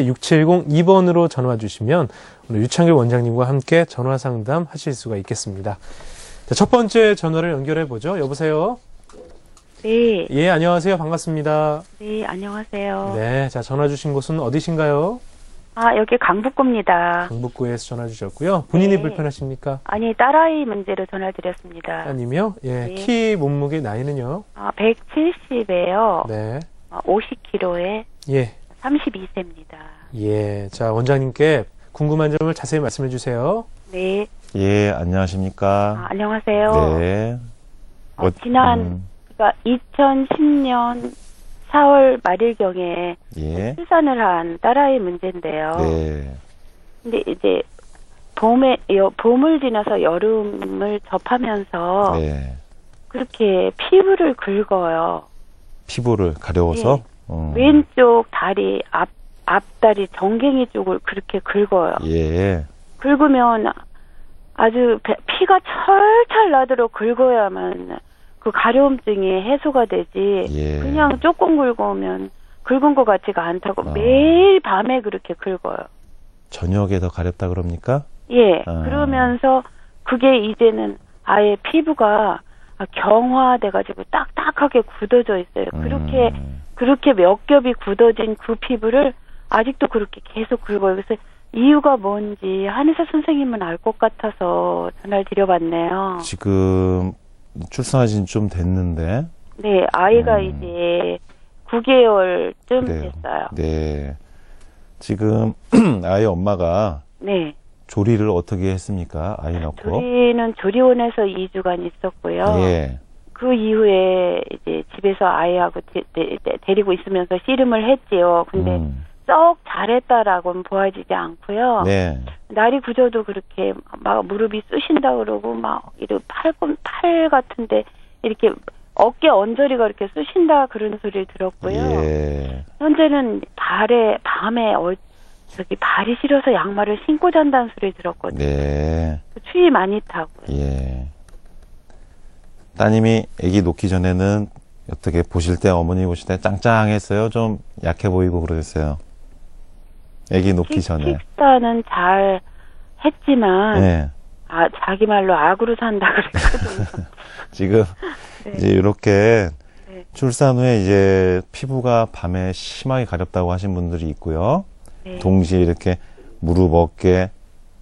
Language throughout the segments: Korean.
6702번으로 전화 주시면 오늘 유창길 원장님과 함께 전화 상담 하실 수가 있겠습니다. 자, 첫 번째 전화를 연결해 보죠. 여보세요? 네, 예, 안녕하세요. 반갑습니다. 네, 안녕하세요. 네, 자, 전화 주신 곳은 어디신가요? 아, 여기 강북구입니다. 강북구에서 전화 주셨고요. 본인이 네. 불편하십니까? 아니, 딸아이 문제로 전화를 드렸습니다. 아니면 예, 네. 키, 몸무게, 나이는요? 아, 170에요. 네. 50kg에 예. 32세입니다. 예. 자, 원장님께 궁금한 점을 자세히 말씀해 주세요. 네, 예, 아, 안녕하십니까. 안녕하세요. 네. 어, 어, 지난, 음, 그러니까 2010년 4월 말일경에 예. 출산을 한 딸아이 문제인데요. 네. 근데 이제 봄에, 여, 봄을 지나서 여름을 접하면서 네. 그렇게 피부를 긁어요. 피부를 가려워서. 음, 왼쪽 다리 앞 앞다리 정갱이 쪽을 그렇게 긁어요. 예. 긁으면 아주 배- 피가 철철 나도록 긁어야만 그 가려움증이 해소가 되지. 예. 그냥 조금 긁으면 긁은 것 같지가 않다고 어. 매일 밤에 그렇게 긁어요. 저녁에 더 가렵다 그럽니까? 예. 아. 그러면서 그게 이제는 아예 피부가 경화돼가지고 딱딱하게 굳어져 있어요. 그렇게 음, 그렇게 몇 겹이 굳어진 그 피부를 아직도 그렇게 계속 긁어요. 그래서 이유가 뭔지 한의사 선생님은 알 것 같아서 전화를 드려봤네요. 지금 출산하신 좀 됐는데. 네, 아이가 음. 이제 9개월쯤 그래요. 됐어요. 네. 지금 아이 엄마가 네. 조리를 어떻게 했습니까? 아이 낳고. 조리는 조리원에서 2주간 있었고요. 예. 그 이후에 이제 집에서 아이하고 데, 데, 데- 데 리고 있으면서 씨름을 했지요. 근데 음, 썩 잘했다라고는 보아지지 않고요. 네. 날이 굳어도 그렇게 막 무릎이 쑤신다 그러고 막 이렇게 팔, 팔 같은데 이렇게 어깨 언저리가 이렇게 쑤신다 그런 소리를 들었고요. 예. 현재는 발에 밤에 어, 저기 발이 시려서 양말을 신고 잔다는 소리 들었거든요. 네. 추위 많이 타고요. 예. 따님이 아기 놓기 전에는 어떻게 보실 때 어머니 보실 때 짱짱했어요? 좀 약해 보이고 그러셨어요? 아기 놓기 식- 전에. 식사는 잘 했지만 네. 아 자기 말로 악으로 산다 그랬거든요. 지금 네. 이제 이렇게 네. 출산 후에 이제 피부가 밤에 심하게 가렵다고 하신 분들이 있고요. 네. 동시에 이렇게 무릎 어깨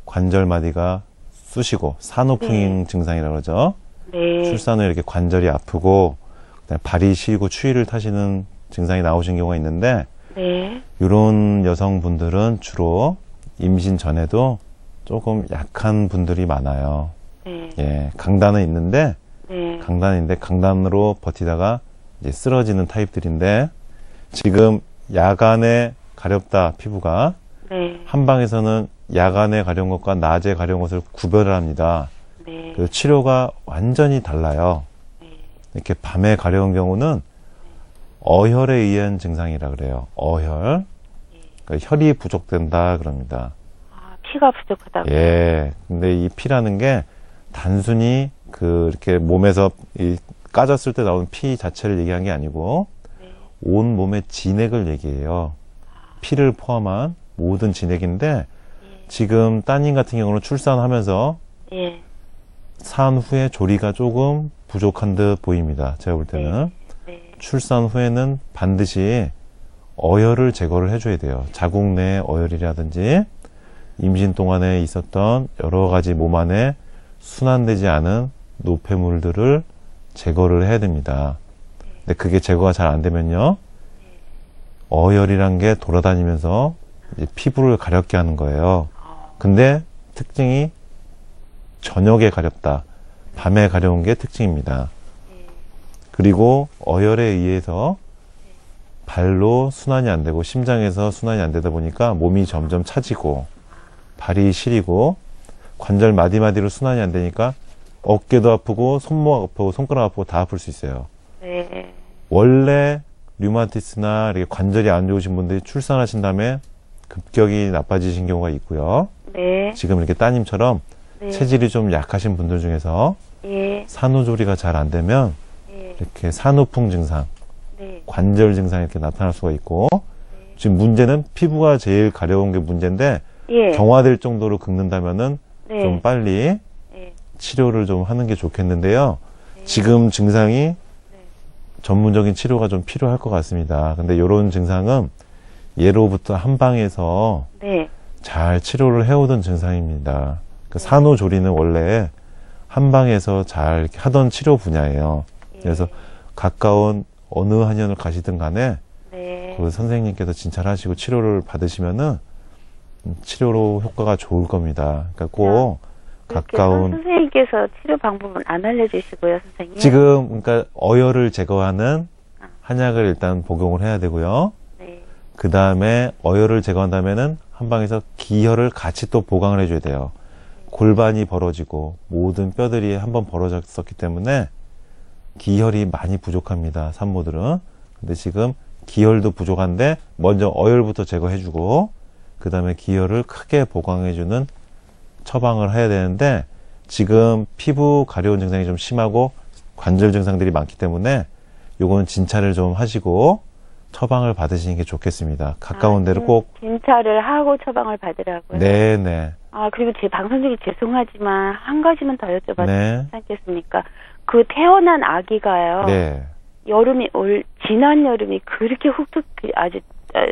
관절 마디가 쑤시고 산후풍잉 증상이라고 그러죠. 네. 출산 후에 이렇게 관절이 아프고 그다음에 발이 시리고 추위를 타시는 증상이 나오신 경우가 있는데 네. 이런 여성분들은 주로 임신 전에도 조금 약한 분들이 많아요. 네. 예, 강단은 있는데 네. 강단인데 강단으로 버티다가 이제 쓰러지는 타입들인데 지금 야간에 가렵다 피부가 네. 한방에서는 야간에 가려운 것과 낮에 가려운 것을 구별을 합니다. 네. 그 치료가 완전히 달라요. 네. 이렇게 밤에 가려운 경우는 어혈에 의한 증상이라 그래요. 어혈. 그러니까 혈이 부족된다 그럽니다. 아, 피가 부족하다고. 예. 근데 이 피라는 게 단순히 그 이렇게 몸에서 이 까졌을 때 나오는 피 자체를 얘기한 게 아니고 네. 온 몸의 진액을 얘기해요. 피를 포함한 모든 진액인데 지금 따님 같은 경우는 출산하면서 예. 산 후에 조리가 조금 부족한 듯 보입니다. 제가 볼 때는. 네. 출산 후에는 반드시 어혈을 제거를 해줘야 돼요. 자궁 내 어혈이라든지 임신 동안에 있었던 여러 가지 몸 안에 순환되지 않은 노폐물들을 제거를 해야 됩니다. 근데 그게 제거가 잘 안 되면요. 어혈이란 게 돌아다니면서 피부를 가렵게 하는 거예요. 근데 특징이 저녁에 가렵다. 밤에 가려운 게 특징입니다. 그리고 어혈에 의해서 발로 순환이 안 되고 심장에서 순환이 안 되다 보니까 몸이 점점 차지고 발이 시리고 관절 마디마디로 순환이 안 되니까 어깨도 아프고 손목 아프고 손가락 아프고 다 아플 수 있어요. 네. 원래 류마티스나 이렇게 관절이 안 좋으신 분들이 출산하신 다음에 급격히 나빠지신 경우가 있고요. 네. 지금 이렇게 따님처럼 네. 체질이 좀 약하신 분들 중에서 예. 산후조리가 잘 안 되면 예. 이렇게 산후풍 증상, 네. 관절 증상이 이렇게 나타날 수가 있고 지금 문제는 피부가 제일 가려운 게 문제인데 예. 경화될 정도로 긁는다면은 네. 좀 빨리 예. 치료를 좀 하는 게 좋겠는데요. 지금 증상이 전문적인 치료가 좀 필요할 것 같습니다. 근데 이런 증상은 예로부터 한방에서 네. 잘 치료를 해오던 증상입니다. 그 산후조리는 원래 한방에서 잘 하던 치료 분야예요. 그래서 가까운 어느 한의원을 가시든 간에 네. 그 선생님께서 진찰하시고 치료를 받으시면은 음, 치료로 효과가 좋을 겁니다. 그러니까 꼭 그렇게 가까운 선생님께서 치료 방법은 안 알려주시고요, 선생님. 지금 그러니까 어혈을 제거하는 한약을 일단 복용을 해야 되고요. 네. 그 다음에 어혈을 제거한다면은 한방에서 기혈을 같이 또 보강을 해줘야 돼요. 골반이 벌어지고 모든 뼈들이 한번 벌어졌었기 때문에 기혈이 많이 부족합니다. 산모들은. 근데 지금 기혈도 부족한데 먼저 어혈부터 제거해주고 그 다음에 기혈을 크게 보강해주는 처방을 해야 되는데 지금 피부 가려운 증상이 좀 심하고 관절 증상들이 많기 때문에 요거는 진찰을 좀 하시고 처방을 받으시는 게 좋겠습니다. 가까운 아, 데로 진- 꼭 진찰을 하고 처방을 받으라고요. 네 네 아 그리고 제 방송 중에 죄송하지만 한 가지만 더 여쭤봐도 네. 괜찮겠습니까? 그 태어난 아기가요. 네. 여름이 올 지난 여름이 그렇게 훅훅 아주 아,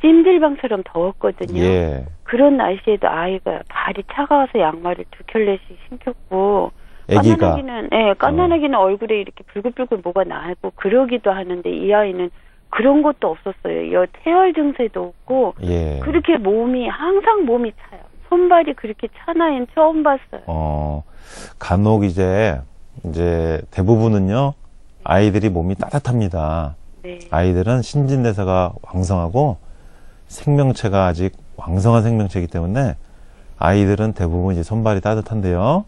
찜질방처럼 더웠거든요. 예. 그런 날씨에도 아이가 발이 차가워서 양말을 두 켤레씩 신겼고 아기가 깐난아기는 예, 깐난아기는 얼굴에 이렇게 불글불글 뭐가 나고 그러기도 하는데 이 아이는 그런 것도 없었어요. 여 태열 증세도 없고 예. 그렇게 몸이 항상 몸이 차요. 손발이 그렇게 찬 아이는 처음 봤어요. 어, 간혹 이제, 이제 대부분은요, 아이들이 몸이 따뜻합니다. 네. 아이들은 신진대사가 왕성하고 생명체가 아직 왕성한 생명체이기 때문에 아이들은 대부분 이제 손발이 따뜻한데요.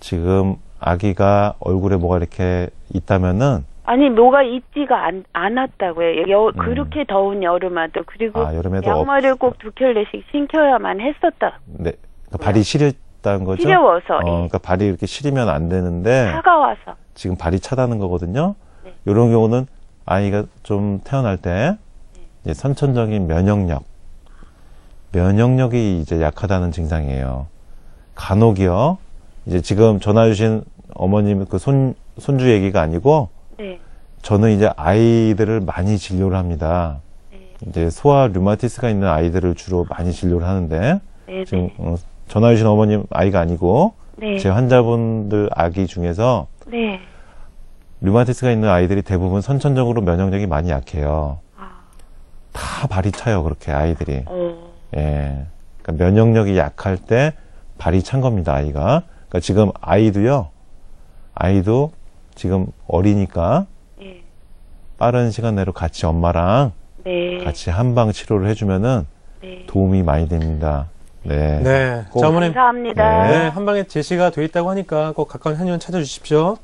지금 아기가 얼굴에 뭐가 이렇게 있다면은 아니 뭐가 있지가 않, 않았다고요. 여, 그렇게 더운 여름에도 그리고 음. 아, 여름에도 양말을 꼭두 켤레씩 신겨야만 했었다. 네, 그러니까 발이 시렸다는 거죠. 시려워서 어, 예. 그러니까 발이 이렇게 시리면 안 되는데 차가워서. 지금 발이 차다는 거거든요. 네. 이런 경우는 아이가 좀 태어날 때 이제 선천적인 면역력, 면역력이 이제 약하다는 증상이에요. 간혹이요. 이제 지금 전화 주신 어머님 그 손, 손주 얘기가 아니고 네. 저는 이제 아이들을 많이 진료를 합니다. 네. 이제 소아 류마티스가 있는 아이들을 주로 많이 진료를 하는데 네. 지금 네. 어, 전화 주신 어머님 아이가 아니고 네. 제 환자분들 아기 중에서 네. 류마티스가 있는 아이들이 대부분 선천적으로 면역력이 많이 약해요. 아. 다 발이 차요, 그렇게 아이들이. 어. 예. 그러니까 면역력이 약할 때 발이 찬 겁니다, 아이가. 그러니까 지금 아이도요, 아이도 지금 어리니까 예. 빠른 시간 내로 같이 엄마랑 네. 같이 한방 치료를 해주면은 네. 도움이 많이 됩니다. 네. 네. 꼭- 자, 어머님. 감사합니다. 네. 네, 한방에 제시가 돼 있다고 하니까 꼭 가까운 한의원 찾아주십시오.